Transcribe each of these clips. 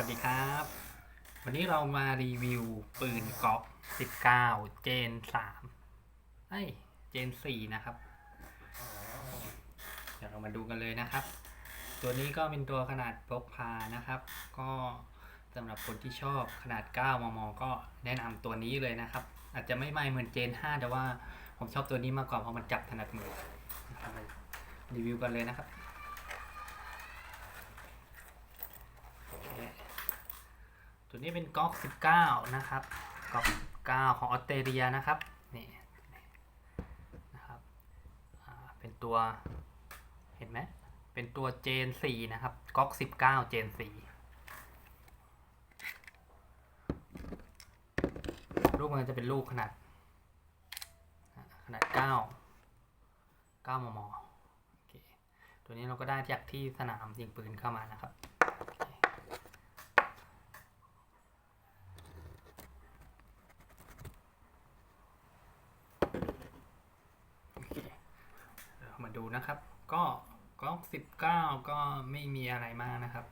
วัสดีครับ วันนี้เรามารีวิวปืนก๊อก19 เจน3เอ้ย เจน 4 นะครับ เดี๋ยวเรามาดูกันเลยนะครับ ตัวนี้ก็เป็นตัวขนาดพกพานะครับ ก็สำหรับคนที่ชอบขนาด 9 มม ก็แนะนำตัวนี้เลยนะครับ อาจจะไม่ไม่เหมือนเจน 5 แต่ว่าผมชอบตัวนี้มากกว่าเพราะมันจับถนัดมือรีวิวกันเลยนะครับ ตัวนี้เป็นก๊อก 19 นะครับก๊อก9ของออสเตรเลียนะครับนี่นะครับเป็นตัวเห็นไหมเป็นตัวเจน4นะครับก๊อก 19 เจน4ลูกมันจะเป็นลูกขนาด ขนาด 9 9 มมโอเคตัวนี้เราก็ได้จากที่สนามยิงปืนเข้ามานะครับ โอเคเดี๋ยวมาดู นะครับ ก็ก๊อกสิบเก้าก็ไม่มีอะไรมากนะครับ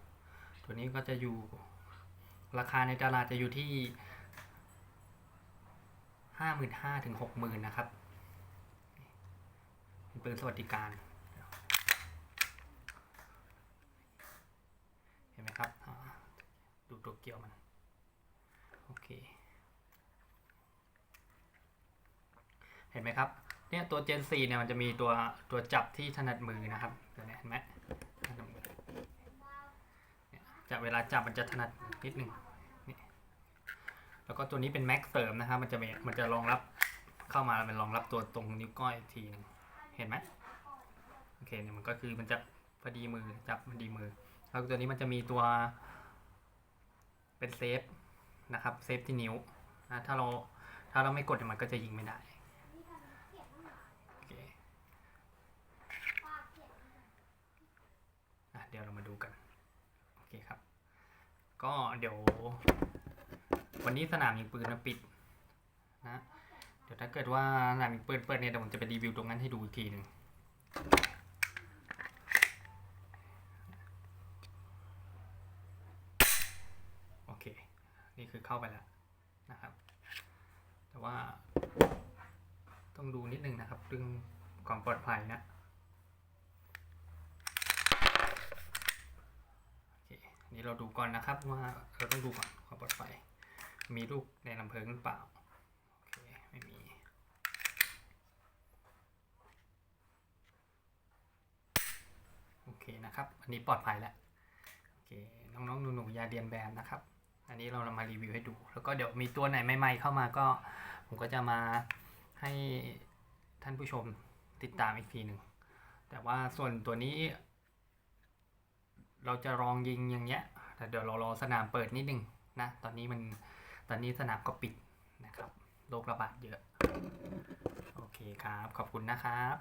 ตัวนี้ก็จะอยู่ราคาในตลาดจะอยู่ที่ห้าหมื่นห้าถึงหกหมื่นนะครับเป็นปืนสวัสดิการ เห็นไหมครับ ดูตัวเกี่ยวมัน โอเค เห็นไหมครับ เนี่ยตัว Gen 4เนี่ยมันจะมีตัวตัวจับที่ถนัดมือนะครับเดี๋ยวนี้เห็นไหมจับเวลาจับมันจะถนัดนิดหนึ่งนี่แล้วก็ตัวนี้เป็นแม็กเสริมนะครับ มันจะมันจะรองรับเข้ามามันรองรับตัวตรงนิ้วก้อยทีหนึงเห็นไหมโอเคเนี่ยมันก็คือมันจะพอดีมือจับพอดีมือ แล้วตัวนี้มันจะมีตัว เป็นเซฟนะครับเซฟที่นิ้วนะถ้าเราถ้าเราไม่กดมันก็จะยิงไม่ได้ โอเคอะเดี๋ยวเรามาดูกัน โอเคครับ ก็เดี๋ยว วันนี้สนามยิงปืนมันปิดนะเดี๋ยวถ้าเกิดว่าสนามยิงปืนเปิดเนี่ยเดี๋ยวผมจะไปรีวิวตรงนั้นให้ดูอีกทีหนึ่งโอเค นี่คือเข้าไปแล้วนะครับ แต่ว่าต้องดูนิดนึงนะครับเรื่องความปลอดภัยนะโอ เคอันนี้เราดูก่อนนะครับว่าเราต้องดูก่อนความปลอดภัยมีลูกในลำเพลิงหรือเปล่าโอเคไม่มีโอเคนะครับ อันนี้ปลอดภัยแล้วโอเคน้องๆหนูๆอย่าเรียนแบบนะครับ อันนี้เรามารีวิวให้ดู แล้วก็เดี๋ยวมีตัวไหนใหม่ๆเข้ามาก็ ผมก็จะมาให้ท่านผู้ชมติดตามอีกทีหนึ่งแต่ว่าส่วนตัวนี้ เราจะลองยิงอย่างเงี้ยแต่เดี๋ยวเรารอสนามเปิดนิดนึงนะตอนนี้มันตอนนี้สนามก็ปิดนะครับโรคระบาดเยอะ โอเคครับ ขอบคุณนะครับ